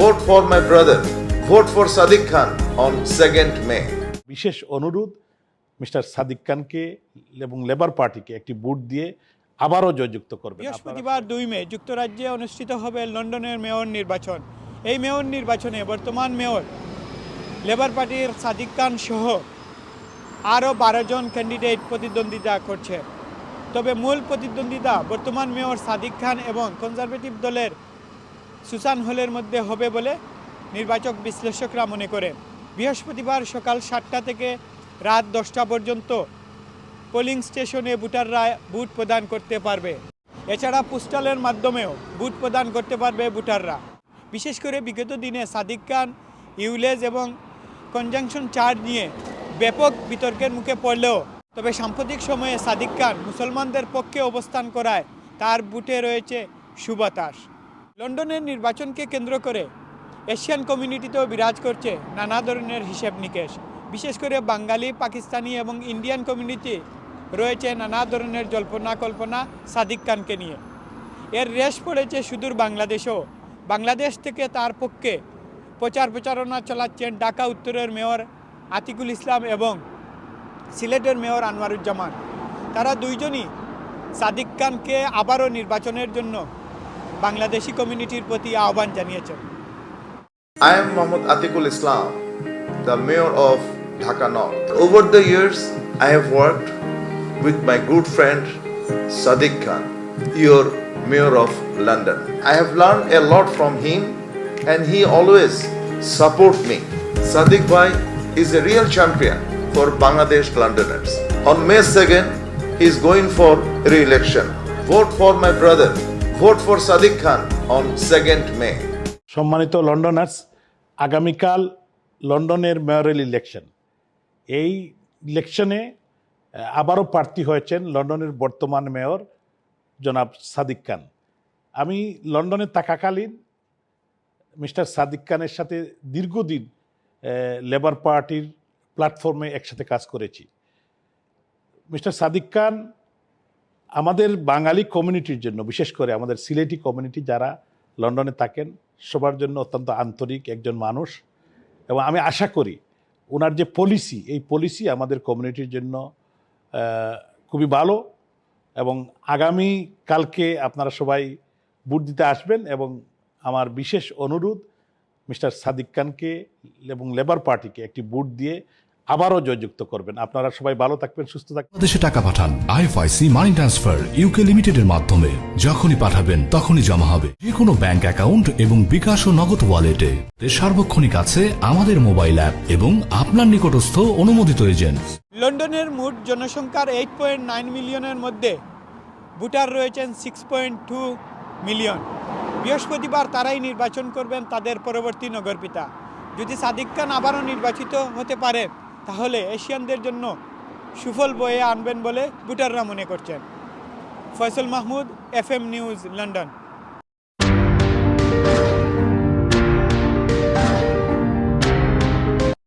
Vote for my brother. Vote for Sadiq Khan on 2nd May. বিশেষ অনুরোধ mister Sadiq খানকে এবং লেবার পার্টিকে একটি ভোট দিয়ে আবারও জয়যুক্ত করবেন আপনারা- বৃহস্পতিবার দুই মে যুক্তরাজ্যে অনুষ্ঠিত হবে লন্ডনের মেয়র নির্বাচন এই মেয়র নির্বাচনে বর্তমান মেয়র লেবার পার্টির সাদিক খান সহ আরও বারো জন ক্যান্ডিডেট প্রতিদ্বন্দ্বিতা করছে তবে মূল প্রতিদ্বন্দ্বিতা বর্তমান মেয়র সাদিক খান এবং কনজারভেটিভ দলের সুসান হলের মধ্যে হবে বলে নির্বাচক বিশ্লেষকরা মনে করেন বৃহস্পতিবার সকাল সাতটা থেকে রাত দশটা পর্যন্ত পোলিং স্টেশনে ভোটাররা ভোট প্রদান করতে পারবে। এছাড়া পোস্টালের মাধ্যমেও ভোট প্রদান করতে পারবে ভোটাররা। বিশেষ করে বিগত দিনে সাদিক খান, ইউলেজ এবং কনজাংশন চার্জ নিয়ে ব্যাপক বিতর্কের মুখে পড়লেও, তবে সাম্প্রতিক সময়ে সাদিক খান মুসলমানদের পক্ষে অবস্থান করায় তার বুটে রয়েছে সুবাতাস। লন্ডনের নির্বাচনকে কেন্দ্র করে এশিয়ান কমিউনিটিতেও বিরাজ করছে নানা ধরনের হিসেব নিকেশ। বিশেষ করে বাঙালি, পাকিস্তানি এবং ইন্ডিয়ান কমিউনিটি রয়েছে নানা ধরনের জল্পনা কল্পনা সাদিক খানকে নিয়ে। এর রেশ পড়েছে সুদূর বাংলাদেশেও। বাংলাদেশ থেকে তার পক্ষে প্রচার প্রচারণা চালাচ্ছেন ঢাকা উত্তরের মেয়র আতিকুল ইসলাম এবং সিলেটের মেয়র আনোয়ারুজ্জামান। তারা দুইজনই সাদিক খানকে আবারও নির্বাচনের জন্য বাংলাদেশি কমিউনিটির প্রতি আহ্বান জানিয়েছেন I am Mohammad Atikul Islam, the mayor of Dhaka North. Over the years, I have worked with my good friend Sadiq Khan, your mayor of London. I have learned a lot from him and he always support me. Sadiq Bhai is a real champion for Bangladesh Londoners. On May 2nd, he is going for re-election. Vote for my brother. Vote for Sadiq Khan on 2nd May. সম্মানিত Londoners, আগামীকাল লন্ডনের মেয়রেল election. এই ইলেকশনে আবারও প্রার্থী হয়েছেন লন্ডনের বর্তমান মেয়র জনাব সাদিক খান। আমি লন্ডনে থাকাকালীন মিস্টার সাদিক খানের সাথে দীর্ঘদিন লেবার পার্টির প্ল্যাটফর্মে একসাথে কাজ করেছি। মিস্টার সাদিক খান আমাদের বাঙালি কমিউনিটির জন্য, বিশেষ করে আমাদের সিলেটি কমিউনিটি যারা লন্ডনে থাকেন, সবার জন্য অত্যন্ত আন্তরিক একজন মানুষ। এবং আমি আশা করি ওনার যে পলিসি এই পলিসি আমাদের কমিউনিটির জন্য খুবই ভালো। এবং আগামী কালকে আপনারা সবাই ভোট দিতে আসবেন এবং আমার বিশেষ অনুরোধ মিস্টার সাদিক খানকে এবং লেবার পার্টিকে একটি ভোট দিয়ে আবারও জয়যুক্ত করবেন। আপনারা সবাই ভালো থাকবেন সুস্থ থাকবেন। বাংলাদেশে টাকা পাঠান। আইএফআইসি মানি ট্রান্সফার ইউকে লিমিটেডের মাধ্যমে যখনই পাঠাবেন তখনই জমা হবে। যে কোনো ব্যাংক অ্যাকাউন্ট এবং বিকাশ ও নগদ ওয়ালেটে। এর সার্বক্ষণিক আছে আমাদের মোবাইল অ্যাপ এবং আপনার নিকটস্থ অনুমোদিত এজেন্ট। লন্ডনের মোট জনসংখ্যার এইট পয়েন্ট নাইন মিলিয়নের মধ্যে ভোটার রয়েছেন সিক্স পয়েন্ট টু মিলিয়ন। বৃহস্পতিবার তারাই নির্বাচন করবেন তাদের পরবর্তী নগরপিতা। যদি সাদিক খান আবারও নির্বাচিত হতে পারেন তাহলে এশিয়ানদের জন্য সুফল বয়ে আনবেন বলে ভোটাররা মনে করছেন। Faisal Mahmud F news, London.